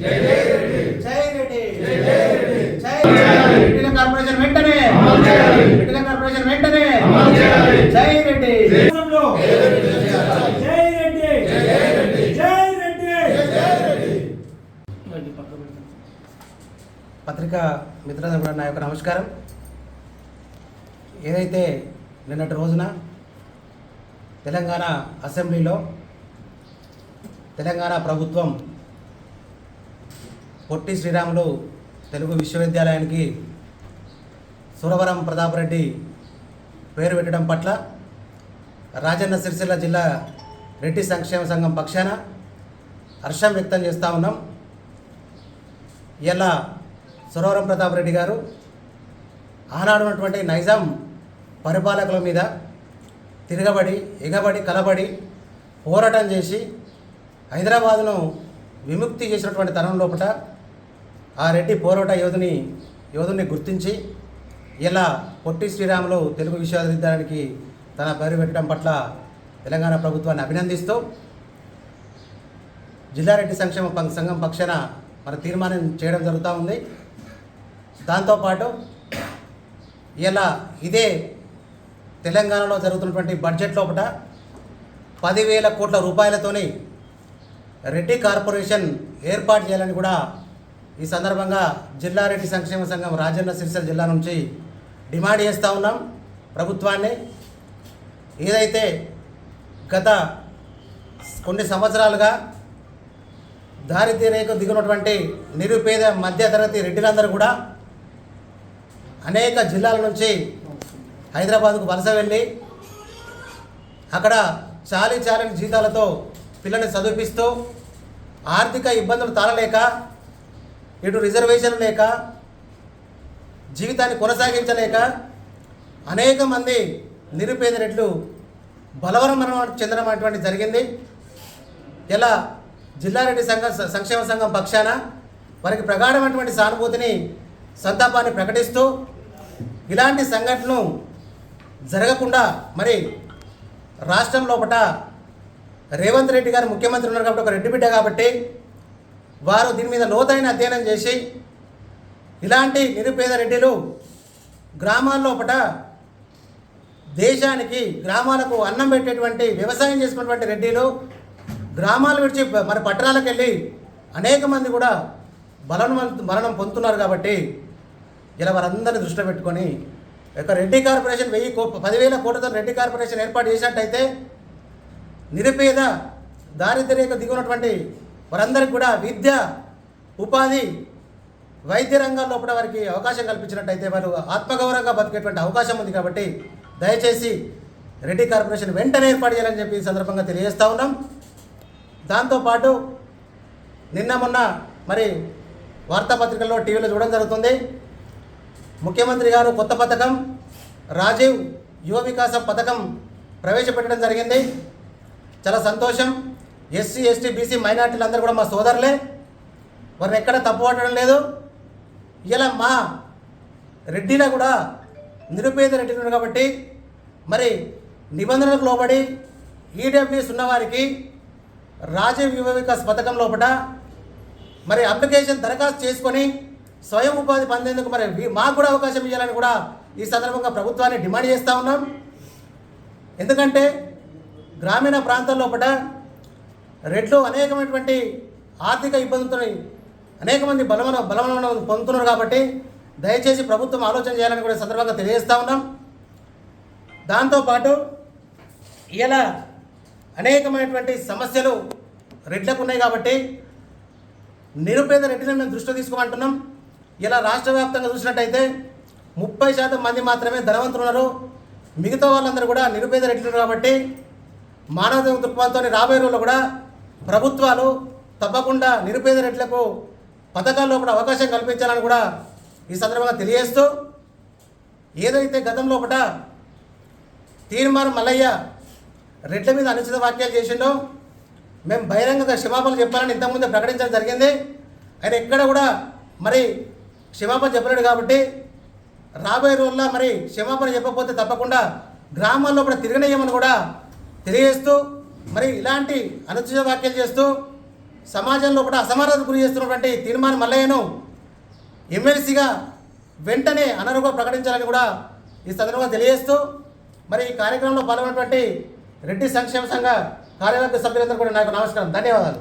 జై వెంటనే. వెంటనే. జై పత్రికా మిత్రులకు కూడా నా యొక్క నమస్కారం. ఏదైతే నిన్నటి రోజున తెలంగాణ అసెంబ్లీలో తెలంగాణ ప్రభుత్వం పొట్టి శ్రీరాములు తెలుగు విశ్వవిద్యాలయానికి సురవరం ప్రతాపరెడ్డి పేరు పెట్టడం పట్ల రాజన్న సిరిసిల్ల జిల్లా రెడ్డి సంక్షేమ సంఘం పక్షాన హర్షం వ్యక్తం చేస్తూ ఉన్నాం. ఇలా సురవరం ప్రతాప్ రెడ్డి గారు ఆనాడు ఉన్నటువంటి నైజాం పరిపాలకుల మీద తిరగబడి ఎగబడి కలబడి పోరాటం చేసి హైదరాబాదును విముక్తి చేసినటువంటి తరం లోపల ఆ రెడ్డి పోరాట యోధుని యోధుని గుర్తించి ఇలా పొట్టి శ్రీరాములు తెలుగు విశ్వవిద్యాలయానికి తన పేరు పెట్టడం పట్ల తెలంగాణ ప్రభుత్వాన్ని అభినందిస్తూ జిల్లారెడ్డి సంక్షేమ పం- సంఘం పక్షాన మన తీర్మానం చేయడం జరుగుతూ ఉంది. దాంతోపాటు ఇలా ఇదే తెలంగాణలో జరుగుతున్నటువంటి బడ్జెట్ లోపల పదివేల కోట్ల రూపాయలతోని రెడ్డి కార్పొరేషన్ ఏర్పాటు చేయాలని కూడా ఈ సందర్భంగా జిల్లారెడ్డి సంక్షేమ సంఘం రాజన్న సిరిసిల్ల జిల్లా నుంచి డిమాండ్ చేస్తూ ఉన్నాం ప్రభుత్వాన్ని. ఏదైతే గత కొన్ని సంవత్సరాలుగా దారిద్ర్య రేఖ దిగునటువంటి నిరుపేద మధ్యతరగతి రెడ్డిలందరూ కూడా అనేక జిల్లాల నుంచి హైదరాబాద్కు వలస వెళ్ళి అక్కడ చాలీ చాలని జీతాలతో పిల్లల్ని చదివిపిస్తూ ఆర్థిక ఇబ్బందులు తాళలేక ఇటు రిజర్వేషన్ లేక జీవితాన్ని కొనసాగించలేక అనేక మంది నిరుపేదరెట్లు రెడ్లు చెందడం అటువంటి జరిగింది. ఇలా జిల్లారెడ్డి సంఘ సంక్షేమ సంఘం పక్షాన వారికి ప్రగాఢమైనటువంటి సానుభూతిని సంతాపాన్ని ప్రకటిస్తూ ఇలాంటి సంఘటనలు జరగకుండా మరి రాష్ట్రం లోపల రేవంత్ రెడ్డి గారు ముఖ్యమంత్రి ఉన్నారు కాబట్టి ఒక రెడ్డి బిడ్డ కాబట్టి వారు దీని మీద లోతైన అధ్యయనం చేసి ఇలాంటి నిరుపేద రెడ్డిలు గ్రామాల్లోపట దేశానికి గ్రామాలకు అన్నం పెట్టేటువంటి వ్యవసాయం చేసుకున్నటువంటి రెడ్డిలు గ్రామాలు విడిచి మరి పట్టణాలకు వెళ్ళి అనేక మంది కూడా బలం మరణం పొందుతున్నారు కాబట్టి ఇలా వారందరినీ దృష్టిలో పెట్టుకొని ఒక రెడ్డి కార్పొరేషన్ వెయ్యి కో పదివేల కోట్లతో రెడ్డి కార్పొరేషన్ ఏర్పాటు చేసినట్టయితే నిరుపేద దారిద్ర్యకు దిగునటువంటి వారందరికీ కూడా విద్య ఉపాధి వైద్య రంగాల్లో కూడా వారికి అవకాశం కల్పించినట్టయితే వారు ఆత్మగౌరవంగా బతికేటువంటి అవకాశం ఉంది కాబట్టి దయచేసి రెడ్డి కార్పొరేషన్ వెంటనే ఏర్పాటు చేయాలని చెప్పి ఈ సందర్భంగా తెలియజేస్తూ ఉన్నాం. దాంతోపాటు నిన్న మొన్న మరి వార్తాపత్రికల్లో టీవీలో చూడడం జరుగుతుంది. ముఖ్యమంత్రి గారు కొత్త పథకం రాజీవ్ యువ వికాసం పథకం ప్రవేశపెట్టడం జరిగింది. చాలా సంతోషం. ఎస్సీ ఎస్టీ బీసీ మైనార్టీలు అందరూ కూడా మా సోదరులే. వారిని ఎక్కడ తప్పు పట్టడం లేదు. ఇలా మా రెడ్డిలో కూడా నిరుపేద రెడ్డిలు ఉన్నారు కాబట్టి మరి నిబంధనలకు లోబడి ఈడబ్ల్యూఎస్ ఉన్నవారికి రాజీవ్ యువ వికాస్ పథకం లోపల మరి అప్లికేషన్ దరఖాస్తు చేసుకొని స్వయం ఉపాధి పొందేందుకు మరి మాకు కూడా అవకాశం ఇవ్వాలని కూడా ఈ సందర్భంగా ప్రభుత్వాన్ని డిమాండ్ చేస్తూ ఉన్నాం. ఎందుకంటే గ్రామీణ ప్రాంతాల లోపల రెడ్లు అనేకమైనటువంటి ఆర్థిక ఇబ్బందులతో అనేక మంది బలమైన బలమైన పొందుతున్నారు కాబట్టి దయచేసి ప్రభుత్వం ఆలోచన చేయాలని కూడా సందర్భంగా తెలియజేస్తూ ఉన్నాం. దాంతోపాటు ఇలా అనేకమైనటువంటి సమస్యలు రెడ్లకు ఉన్నాయి కాబట్టి నిరుపేద రెడ్డిని మేము దృష్టిలో తీసుకోమంటున్నాం. ఇలా రాష్ట్ర వ్యాప్తంగా చూసినట్టయితే ముప్పై శాతం మంది మాత్రమే ధనవంతులు ఉన్నారు. మిగతా వాళ్ళందరూ కూడా నిరుపేద రెడ్లు కాబట్టి మానవ దృక్పథంతో రాబోయే రోజుల్లో కూడా ప్రభుత్వాలు తప్పకుండా నిరుపేద రెట్లకు పథకాల్లో కూడా అవకాశం కల్పించాలని కూడా ఈ సందర్భంగా తెలియజేస్తూ ఏదైతే గతంలో ఒకట తీర్మానం మల్లయ్య రెడ్ల మీద అనుచిత వ్యాఖ్యలు చేసిండో మేము బహిరంగంగా క్షమాపణ చెప్పాలని ఇంతకుముందే ప్రకటించడం జరిగింది. ఆయన ఎక్కడ కూడా మరి క్షమాపణ చెప్పలేడు కాబట్టి రాబోయే రోజుల్లో మరి క్షమాపణ చెప్పకపోతే తప్పకుండా గ్రామాల్లో కూడా తిరగనేయమని కూడా తెలియజేస్తూ మరి ఇలాంటి అనుచిత వ్యాఖ్యలు చేస్తూ సమాజంలో కూడా అసమానతకు గురి చేస్తున్నటువంటి తీర్మానం మల్లయ్యను ఎమ్మెల్సీగా వెంటనే అనర్హంగా ప్రకటించాలని కూడా ఈ సందర్భంగా తెలియజేస్తూ మరి ఈ కార్యక్రమంలో పాల్గొన్నటువంటి రెడ్డి సంక్షేమ సంఘ కార్యవర్గ సభ్యులందరూ కూడా నాకు నమస్కారం. ధన్యవాదాలు.